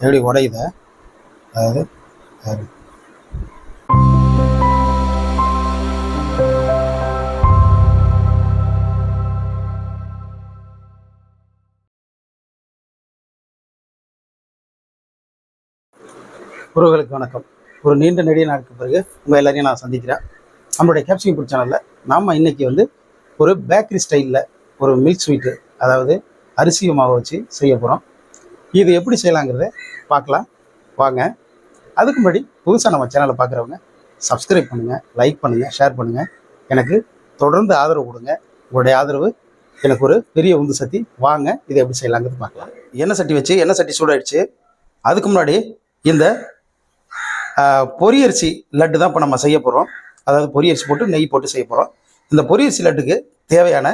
எப்படி உடையுத? அதாவது உறவுகளுக்கு வணக்கம். ஒரு நீண்ட நெடிய நாளுக்கு பிறகு உங்கள் எல்லாரையும் நான் சந்திக்கிறேன். நம்மளுடைய கேப்சிங் ஃபுட் சேனலில் நாம் இன்றைக்கி வந்து ஒரு பேக்கரி ஸ்டைலில் ஒரு மில்க் ஸ்வீட்டு அதாவது அரிசி மாவை வச்சு செய்ய போகிறோம் இது எப்படி செய்யலாங்கிறத பார்க்கலாம். வாங்க. அதுக்கு முன்னாடி புதுசாக நம்ம சேனலை பார்க்குறவங்க சப்ஸ்கிரைப் பண்ணுங்கள் லைக் பண்ணுங்கள் ஷேர் பண்ணுங்கள் எனக்கு தொடர்ந்து ஆதரவு கொடுங்க. உங்களுடைய ஆதரவு எனக்கு ஒரு பெரிய உந்து சக்தி. வாங்க இதை எப்படி செய்யலாங்கிறது பார்க்கலாம். எண்ணெய் சட்டி வச்சு எண்ணெய் சட்டி சூடாயிடுச்சு. அதுக்கு முன்னாடி இந்த பொரியரிசி லட்டு தான் இப்போ நம்ம செய்ய போகிறோம் அதாவது பொரியரிசி போட்டு நெய் போட்டு செய்ய போகிறோம் இந்த பொரியரிசி லட்டுக்கு தேவையான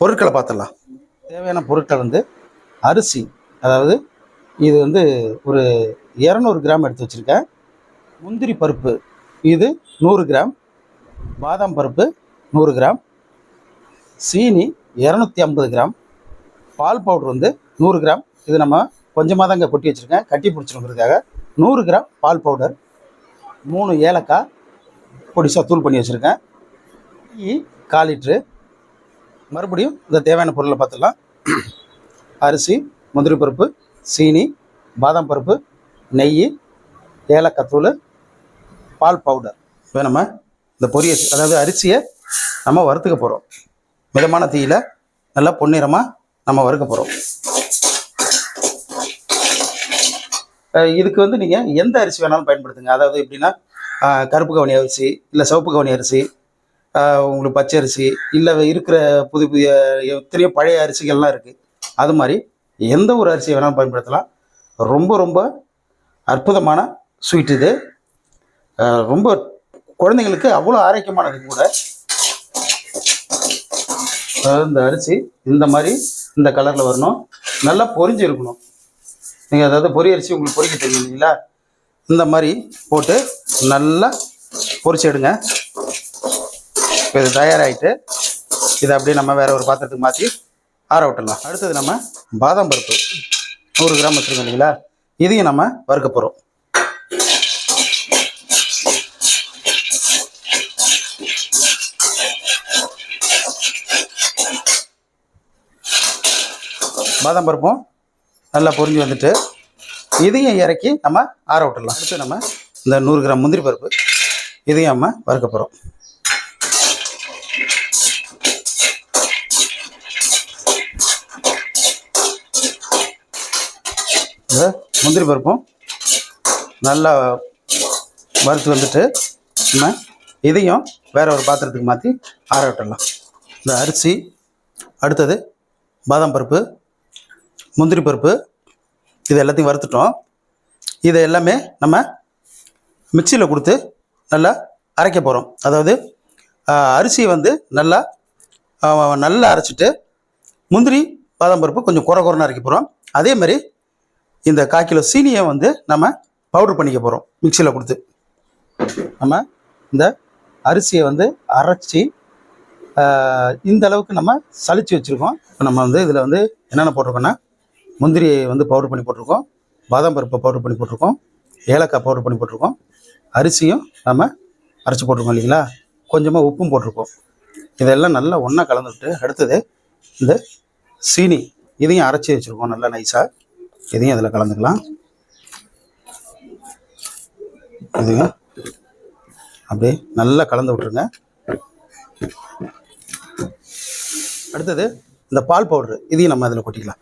பொருட்களை பார்த்துடலாம். தேவையான பொருட்கள் வந்து அரிசி அதாவது இது வந்து ஒரு இரநூறு கிராம் எடுத்து வச்சுருக்கேன். முந்திரி பருப்பு இது நூறு கிராம். பாதாம் பருப்பு நூறு கிராம். சீனி இரநூத்தி ஐம்பது கிராம். பால் பவுடர் வந்து நூறு கிராம். இது நம்ம கொஞ்சமாக தாங்க கொட்டி வச்சுருக்கேன். கட்டி பிடிச்சிருக்கிறதுக்காக நூறு கிராம் பால் பவுடர் மூணு ஏலக்காய் பொடிசாக தூள் பண்ணி வச்சுருக்கேன். டீ கால் லிட்ரு மறுபடியும் இந்த தேவையான பொருளை பார்த்துடலாம். அரிசி முந்திரி பருப்பு சீனி பாதாம் பருப்பு நெய் ஏலக்காய் தூள் பால் பவுடர் இப்போ நம்ம இந்த பொரிய அதாவது அரிசியை நம்ம வறுத்துக்க போகிறோம் மிதமான தீயில் நல்லா பொன்னிறமாக நம்ம வறுக்க போகிறோம் இதுக்கு வந்து நீங்கள் எந்த அரிசி வேணாலும் பயன்படுத்துங்க. அதாவது எப்படின்னா கருப்பு கவனி அரிசி இல்லை சிவப்பு கவனி அரிசி உங்களுக்கு பச்சை அரிசி இல்லை இருக்கிற புது புதிய எத்தனையோ பழைய அரிசிகள்லாம் இருக்குது அது மாதிரி எந்த ஒரு அரிசியை வேணாலும் பயன்படுத்தலாம். ரொம்ப ரொம்ப அற்புதமான ஸ்வீட் இது. ரொம்ப குழந்தைங்களுக்கு அவ்வளோ ஆரோக்கியமானது கூட. அதாவது இந்த அரிசி இந்த மாதிரி இந்த கலரில் வரணும். நல்லா பொரிஞ்சு இருக்கணும். நீங்கள் அதாவது பொரி அரிசி உங்களுக்கு பொறிக்க தெரியும் இல்லைங்களா? இந்த மாதிரி போட்டு நல்லா பொரிச்சு எடுங்க. இப்போ இது தயாராகிட்டு இதை அப்படியே நம்ம வேறு ஒரு பாத்திரத்துக்கு மாற்றி ஆற விட்டுடலாம். அடுத்தது நம்ம பாதாம் பருப்பு. நூறு கிராம் வச்சுருக்கோம் இல்லைங்களா? இதையும் நம்ம வறுக்க போகிறோம் பாதாம் பருப்பும் நல்லா பொரிஞ்சு வந்துட்டு இதையும் இறக்கி நம்ம ஆற விட்டுடலாம். அடுத்து நம்ம இந்த நூறு கிராம் முந்திரி பருப்பு இதையும் நம்ம வறுக்க போகிறோம் இந்த முந்திரி பருப்பும் நல்லா வறுத்து வந்துட்டு நம்ம இதையும் வேறு ஒரு பாத்திரத்துக்கு மாற்றி ஆற விட்டுடலாம். இந்த அரிசி அடுத்தது பாதாம் பருப்பு முந்திரி பருப்பு இது எல்லாத்தையும் வறுத்துட்டோம். இதை எல்லாமே நம்ம மிக்சியில் கொடுத்து நல்லா அரைக்க போகிறோம் அதாவது அரிசியை வந்து நல்லா நல்லா அரைச்சிட்டு முந்திரி பாதாம் பருப்பு கொஞ்சம் குறை குறைன்னு அரைக்க போகிறோம் அதே மாதிரி இந்த கால் கிலோ சீனியை வந்து நம்ம பவுடர் பண்ணிக்க போகிறோம் மிக்சியில் கொடுத்து. நம்ம இந்த அரிசியை வந்து அரைச்சி இந்த அளவுக்கு நம்ம சளிச்சு வச்சுருக்கோம். இப்போ நம்ம வந்து இதில் வந்து என்னென்ன போட்டிருக்கோன்னா முந்திரியை வந்து பவுடர் பண்ணி போட்டிருக்கோம். பாதாம் பருப்பை பவுடர் பண்ணி போட்டிருக்கோம். ஏலக்காய் பவுடர் பண்ணி போட்டிருக்கோம். அரிசியும் நம்ம அரைச்சி போட்டிருக்கோம் இல்லைங்களா? கொஞ்சமாக உப்பும் போட்டிருக்கோம். இதெல்லாம் நல்லா ஒன்றா கலந்துட்டு அடுத்தது இந்த சீனி இதையும் அரைச்சி வச்சுருக்கோம் நல்லா நைஸாக இதையும் அதில் கலந்துக்கலாம். இதுங்க. அப்படியே நல்லா கலந்து விட்ருங்க அடுத்தது இந்த பால் பவுட்ரு இதையும் நம்ம அதில் கொட்டிக்கலாம்.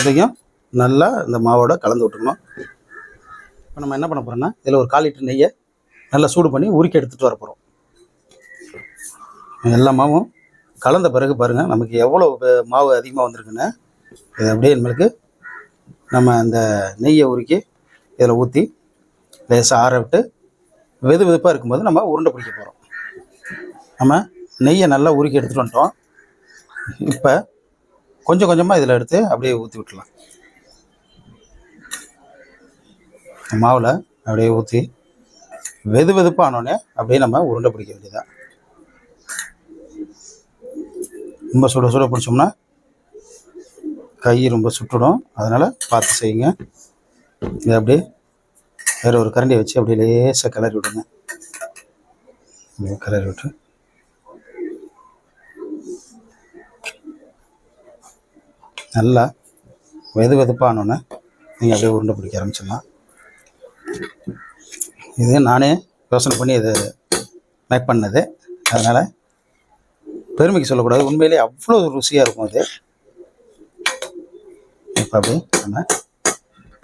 இதையும் நல்லா இந்த மாவோட கலந்து விட்டுக்கணும் இப்போ நம்ம என்ன பண்ண போகிறோம்னா இதில் ஒரு கால் லிட்டர் நெய்யை நல்லா சூடு பண்ணி உருக்கி எடுத்துகிட்டு வர போகிறோம் எல்லா மாவும் கலந்த பிறகு பாருங்கள் நமக்கு எவ்வளோ மாவு அதிகமாக வந்திருக்குன்னு இது அப்படியே நம்மளுக்கு நம்ம அந்த நெய்யை உருக்கி இதில் ஊற்றி லேசாக ஆற விட்டு வெது வெதுப்பாக இருக்கும்போது நம்ம உருண்டை பிடிக்க போகிறோம் நம்ம நெய்யை நல்லா உருக்கி எடுத்துகிட்டு வந்துட்டோம். இப்போ கொஞ்சம் கொஞ்சமாக இதில் எடுத்து அப்படியே ஊற்றி விட்டுலாம் மாவில் அப்படியே ஊற்றி வெது வெதுப்பானோடனே அப்படியே நம்ம உருண்டை பிடிக்க வேண்டியதான் ரொம்ப சுட சுட பிடிச்சோம்னா கை ரொம்ப சுட்டுடும். அதனால் பார்த்து செய்யுங்க. இதை அப்படியே வேறு ஒரு கரண்டியை வச்சு அப்படியே லேசாக கிளறி விடுங்க. கிளறி விட்டு நல்லா வெது வெதுப்பானோன்னே நீங்கள் அப்படியே உருண்டை பிடிக்க ஆரம்பிச்சிடலாம். இது நானே யோசனை பண்ணி இதை மேக் பண்ணது. அதனால் பெருமைக்கு சொல்லக்கூடாது. உண்மையிலே அவ்வளோ ருசியாக இருக்கும் அது. இப்போ அப்படியே நம்ம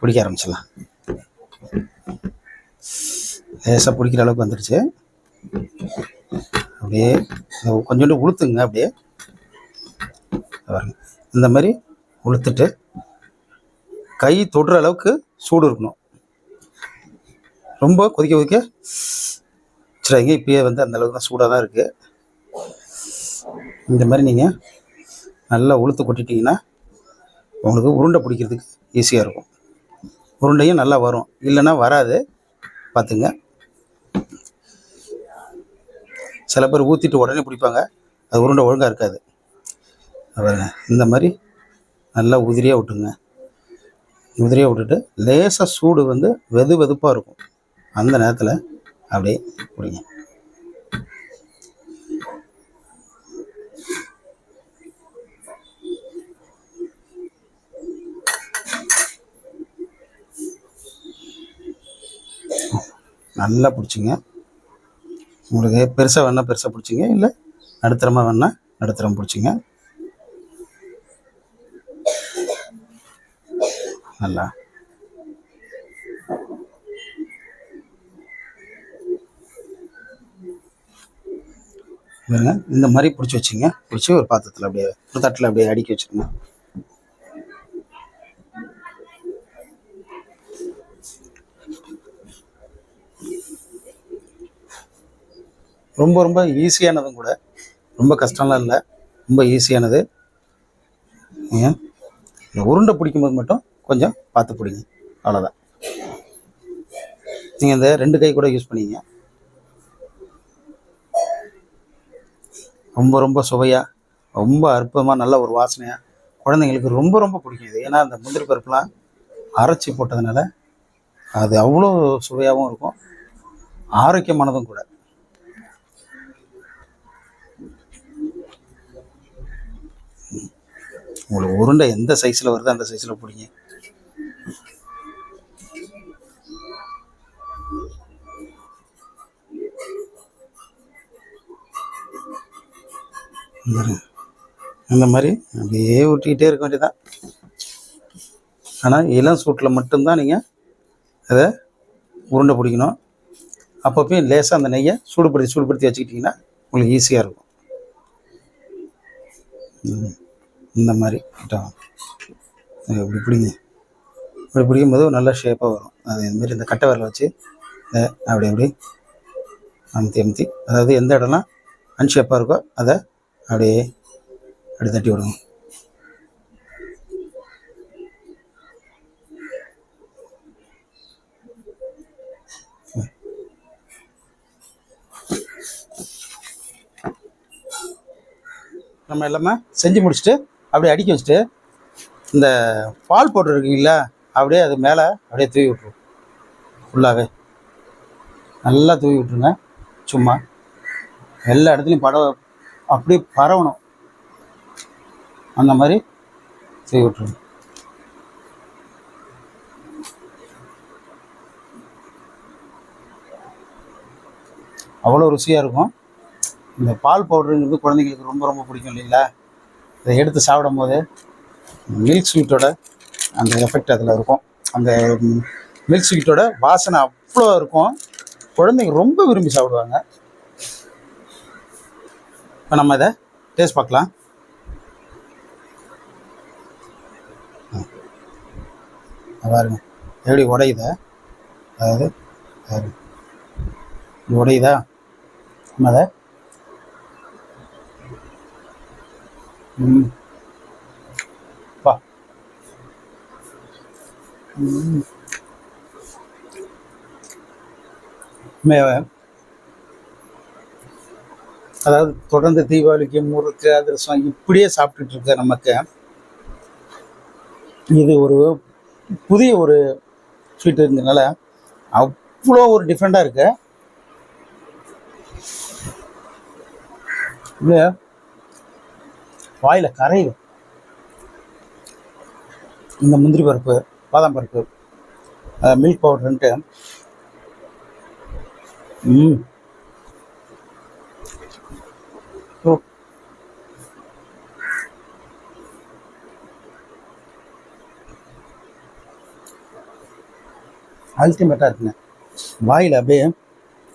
பிடிக்க ஆரம்பிச்சிடலாம். லேசாக பிடிக்கிற அளவுக்கு வந்துடுச்சு அப்படியே கொஞ்சோண்டு உளுத்துங்க அப்படியே. பாருங்க. இந்த மாதிரி உளுத்துட்டு கை தொடுற அளவுக்கு சூடு இருக்கணும். ரொம்ப கொதிக்க கொதிக்க. சரிங்க இப்பயே வந்து அந்த அளவுக்கு தான் சூடாக தான் இருக்குது இந்த மாதிரி நீங்கள் நல்லா உளுத்து கொட்டிட்டிங்கன்னா உங்களுக்கு உருண்டை பிடிக்கிறதுக்கு ஈஸியாக இருக்கும். உருண்டையும் நல்லா வரும். இல்லைன்னா வராது. பார்த்துங்க. சில பேர் ஊற்றிட்டு உடனே பிடிப்பாங்க. அது உருண்டை ஒழுங்காக இருக்காது. பாருங்க. இந்த மாதிரி நல்லா உதிரியாக விட்டுங்க. உதிரியாக விட்டுட்டு லேசாக சூடு வந்து வெது வெதுப்பாக இருக்கும். அந்த நேரத்தில் அப்படியே பிடிங்க நல்லா பிடிச்சிங்க. உங்களுக்கு பெருசாக வேணால் பெருசாக பிடிச்சிங்க இல்லை நடுத்தரமாக வேணால் நடுத்தரம் பிடிச்சிங்க. நல்லா. பாருங்க இந்த மாதிரி பிடிச்சி வச்சுங்க. பிடிச்சி ஒரு பாத்திரத்தில் அப்படியே ஒரு தட்டில் அப்படியே அடுக்கி வச்சுருங்க. ரொம்ப ரொம்ப ஈஸியானதும் கூட. ரொம்ப கஷ்டம்லாம் இல்லை. ரொம்ப ஈஸியானது இந்த உருண்டை பிடிக்கும்போது மட்டும் கொஞ்சம் பார்த்து பிடிங்க. அவ்வளோதான் நீங்கள் இந்த ரெண்டு கை கூட யூஸ் பண்ணிங்க. ரொம்ப ரொம்ப சுவையாக ரொம்ப அற்புதமாக நல்ல ஒரு வாசனையாக குழந்தைங்களுக்கு ரொம்ப ரொம்ப பிடிக்கும் இது. ஏன்னா அந்த முந்திரி பருப்புலாம் அரைச்சி போட்டதுனால அது அவ்வளோ சுவையாகவும் இருக்கும். ஆரோக்கியமானதும் கூட. உங்களுக்கு உருண்டை எந்த சைஸில் வருதோ அந்த சைஸில் பிடிங்க. இந்த மாதிரி அப்படியே ஊட்டிக்கிட்டே இருக்க வேண்டியதான் ஆனால் இளம் சூட்டில் மட்டும்தான் நீங்கள் அதை உருண்டை பிடிக்கணும். அப்பப்பையும் லேசாக அந்த நெய்யை சூடுபடுத்தி சூடுபடுத்தி வச்சுக்கிட்டிங்கன்னா உங்களுக்கு ஈஸியாக இருக்கும். ம். இந்த மாதிரி இட்டம். இப்படி பிடிங்க. இப்படி பிடிக்கும்போது ஒரு நல்ல ஷேப்பாக வரும். அது இதுமாரி இந்த கட்டை விரலை வச்சு அப்படி அப்படி அமுத்தி அமுத்தி. அதாவது எந்த இடம்லாம் அன்ஷேப்பாக இருக்கோ அதை அப்படியே அப்படி தட்டி விடுங்க. நம்ம எல்லாமே செஞ்சு முடிச்சுட்டு அப்படியே அடுக்கி வச்சுட்டு இந்த பால் பவுடர் அப்படியே அது மேலே அப்படியே தூவி விட்ருவோம் ஃபுல்லாகவே நல்லா தூவி விட்ருங்க சும்மா. எல்லா இடத்துலையும் பட அப்படியே பரவணும். அந்த மாதிரி தூவி விட்ருங்க அவ்வளோ ருசியாக இருக்கும். இந்த பால் பவுடருங்கிறது குழந்தைங்களுக்கு ரொம்ப ரொம்ப பிடிக்கும் இல்லைங்களா? இதை எடுத்து சாப்பிடும் போது மில்க் ஸ்வீட்டோட அந்த எஃபெக்ட் அதில் இருக்கும். அந்த மில்க் ஸ்வீட்டோட வாசனை அவ்வளோ இருக்கும். குழந்தைங்க ரொம்ப விரும்பி சாப்பிடுவாங்க. இப்போ நம்ம இதை டேஸ்ட் பார்க்கலாம். பாருங்க. எப்படி உடையுதா? அதாவது உடையுதா? நம்ம அதை வா. அதாவது தொடர்ந்து தீபாவளிக்கு முறுக்கு அதிரசம் இப்படியே சாப்பிட்டுட்டு இருக்க நமக்கு. இது ஒரு புதிய ஒரு ஸ்வீட் இருந்ததுனால அவ்வளோ ஒரு டிஃப்ரெண்ட்டாக இருக்கு. இல்லையா வாயில் கரையும் இந்த முந்திரி பருப்பு பாதாம் பருப்பு மில்க் பவுடர்ன்ட்டு ம். அல்டிமேட்டாக இருக்குங்க. வாயில் அப்படியே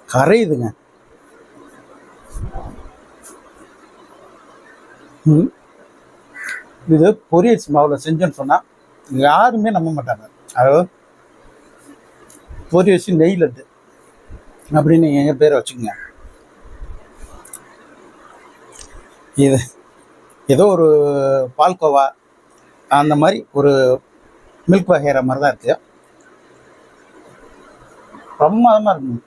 கரையுதுங்க. ம். இது பொரியல் மாவில் செஞ்சோன்னு சொன்னால் யாருமே நம்ப மாட்டாங்க. அதாவது பொரி வச்சு நெய் லட்டு அப்படின்னு எங்கள் பேரை வச்சுக்கோங்க. இது ஏதோ ஒரு பால்கோவா அந்த மாதிரி ஒரு மில்க் வகைற மாதிரி தான் இருக்குது பிரமாதமாக இருக்கும்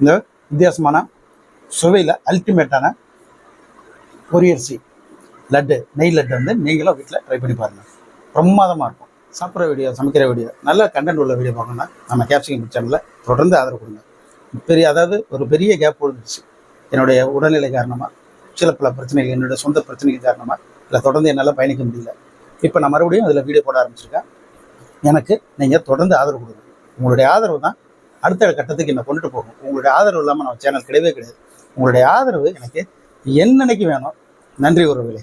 இந்த வித்தியாசமான சுவையில் அல்டிமேட்டான பொரியரிசி லட்டு நெய் லட்டு வந்து நீங்களும் வீட்டில் ட்ரை பண்ணி பாருங்கள் பிரமாதமாக இருக்கும். சாப்பிட்ற வீடியோ சமைக்கிற வீடியோ நல்ல கண்டென்ட் உள்ள வீடியோ பார்க்கணும்னா நம்ம கேப்சிகம் சேனலில் தொடர்ந்து ஆதரவு கொடுங்க. பெரிய அதாவது ஒரு பெரிய கேப் விழுந்துருச்சு என்னுடைய உடல்நிலை காரணமாக சில பல பிரச்சனைகள் என்னுடைய சொந்த பிரச்சனைகள் காரணமாக இல்லை தொடர்ந்து என்னால் பயணிக்க முடியல. இப்போ நான் மறுபடியும் அதில் வீடியோ போட ஆரம்பிச்சிருக்கேன். எனக்கு நீங்கள் தொடர்ந்து ஆதரவு கொடுங்க. உங்களுடைய ஆதரவு தான் அடுத்த கட்டத்துக்கு என்னை கொண்டுட்டு போகும். உங்களுடைய ஆதரவு இல்லாமல் நம்ம சேனல் கிடையவே கிடையாது. உங்களுடைய ஆதரவு எனக்கு என்னன்னைக்கு வேணும்? நன்றி உறவுகளே.